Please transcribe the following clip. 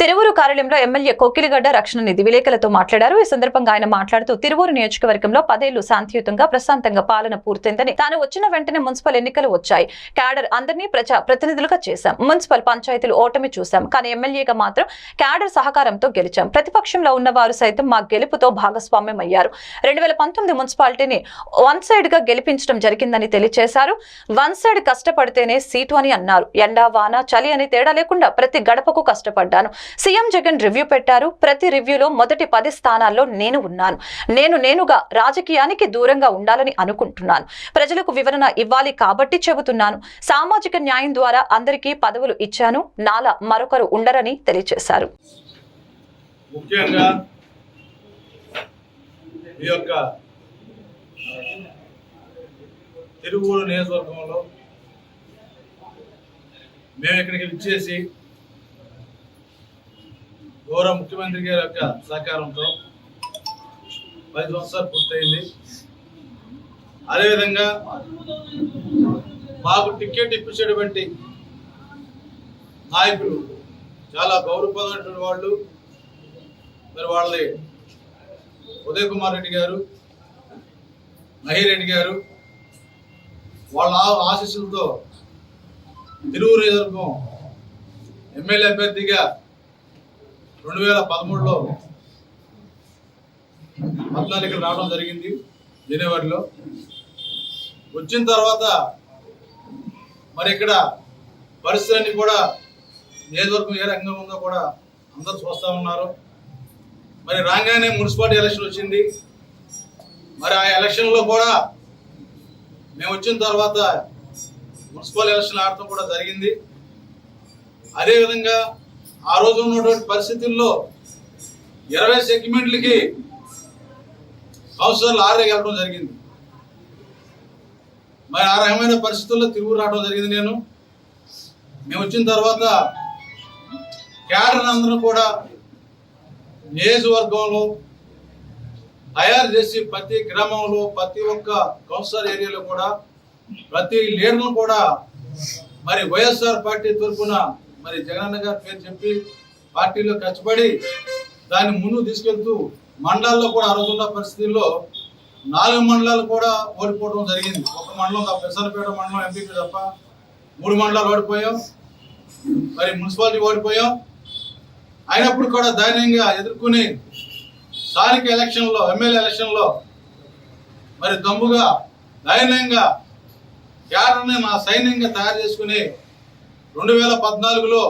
తిరువురు కార్యాలయంలో ఎమ్మెల్యే కోకిలిగడ్డ రక్షణ నిధి విలేకరులతో మాట్లాడారు. ఈ సందర్భంగా ఆయన మాట్లాడుతూ తిరువూరు నియోజకవర్గంలో పదేళ్ళు శాంతియుతంగా ప్రశాంతంగా పాలన పూర్తయిందని తాను వచ్చిన వెంటనే మున్సిపల్ ఎన్నికలు వచ్చాయి. క్యాడర్ అందరినీ ప్రజా ప్రతినిధులుగా చేశాం. మున్సిపల్ పంచాయతీలు ఓటమి చూశాం. కానీ ఎమ్మెల్యేగా మాత్రం క్యాడర్ సహకారంతో గెలిచాం. ప్రతిపక్షంలో ఉన్న వారు సైతం మా గెలుపుతో భాగస్వామ్యం అయ్యారు. రెండు వేల పంతొమ్మిది మున్సిపాలిటీని వన్ సైడ్గా గెలిపించడం జరిగిందని తెలియజేశారు వన్ సైడ్ కష్టపడితేనే సీటు అని అన్నారు. ఎండా వాన చలి అని తేడా లేకుండా ప్రతి గడపకు కష్టపడ్డాను. సీఎం జగన్ రివ్యూ పెట్టారు. ప్రతి రివ్యూలో మొదటి పది స్థానాల్లో నేను ఉన్నాను. నేను నేనుగా రాజకీయానికి దూరంగా ఉండాలని అనుకుంటున్నాను. ప్రజలకు వివరణ ఇవ్వాలి కాబట్టి చెబుతున్నాను. సామాజిక న్యాయం ద్వారా అందరికీ పదవులు ఇచ్చాను. నాలా మరొకరు ఉండరని తెలియజేశారు ముఖ్యంగా ఈ యొక్క తిరువూరు నియోజకవర్గంలో మేము ఇక్కడికి విచ్చేసి గౌరవ ముఖ్యమంత్రి గారి యొక్క సహకారంతో పది సంవత్సరాలు పూర్తయింది. అదేవిధంగా మాకు టికెట్ ఇప్పించేటువంటి నాయకులు చాలా గౌరవపరమైనటువంటి వాళ్ళు. మరి వాళ్ళది ఉదయ్ కుమార్ రెడ్డి గారు మహిరెడ్డి గారు వాళ్ళ ఆశీస్సులతో తిరువురు నియోజకవర్గం ఎమ్మెల్యే అభ్యర్థిగా రెండు వేల పదమూడులో పద్నాలుగు రావడం జరిగింది జనవరిలో. వచ్చిన తర్వాత మరి ఇక్కడ పరిస్థితులన్నీ కూడా నియోజకవర్గం ఏ రంగం ఉందో కూడా అందరూ చూస్తూ ఉన్నారు. మరి రాగానే మున్సిపాలిటీ ఎలక్షన్ వచ్చింది. మరి ఆ ఎలక్షన్లో కూడా మేము వచ్చిన తర్వాత మున్సిపల్ ఎలక్షన్ ఆడటం కూడా జరిగింది. అదేవిధంగా ఆ రోజు ఉన్నటువంటి పరిస్థితుల్లో ఇరవై సెగ్మెంట్లకి కౌన్సిలర్లు ఆరే వెళ్ళడం జరిగింది. మరి ఆ రకమైన పరిస్థితుల్లో తిరుగు రావడం జరిగింది నేను. మేము వచ్చిన తర్వాత క్యాడర్ అందరూ కూడా నియోజకవర్గంలో తయారు చేసి ప్రతి గ్రామంలో ప్రతి ఒక్క కౌన్సిలర్ ఏరియాలో కూడా ప్రతి లీడర్ను కూడా మరి వైఎస్ఆర్ పార్టీ తరఫున మరి జగనన్న గారి పేరు చెప్పి పార్టీలో కష్టపడి దాన్ని ముందుకు తీసుకెళ్తూ మండలాల్లో కూడా అరుగుతున్న పరిస్థితుల్లో నాలుగు మండలాలు కూడా ఓడిపోవడం జరిగింది. ఒక మండలం తప్ప పెసరపేట మండలం ఎంపీపీ తప్ప మూడు మండలాలు ఓడిపోయాం. మరి మున్సిపాలిటీ ఓడిపోయాం. అయినప్పుడు కూడా ధైర్యంగా ఎదుర్కొని స్థానిక ఎలక్షన్లో ఎమ్మెల్యే ఎలక్షన్లో మరి దమ్ముగా ధైర్యంగా క్యాడర్ని నా సైన్యంగా తయారు చేసుకుని రెండు వేల పద్నాలుగులో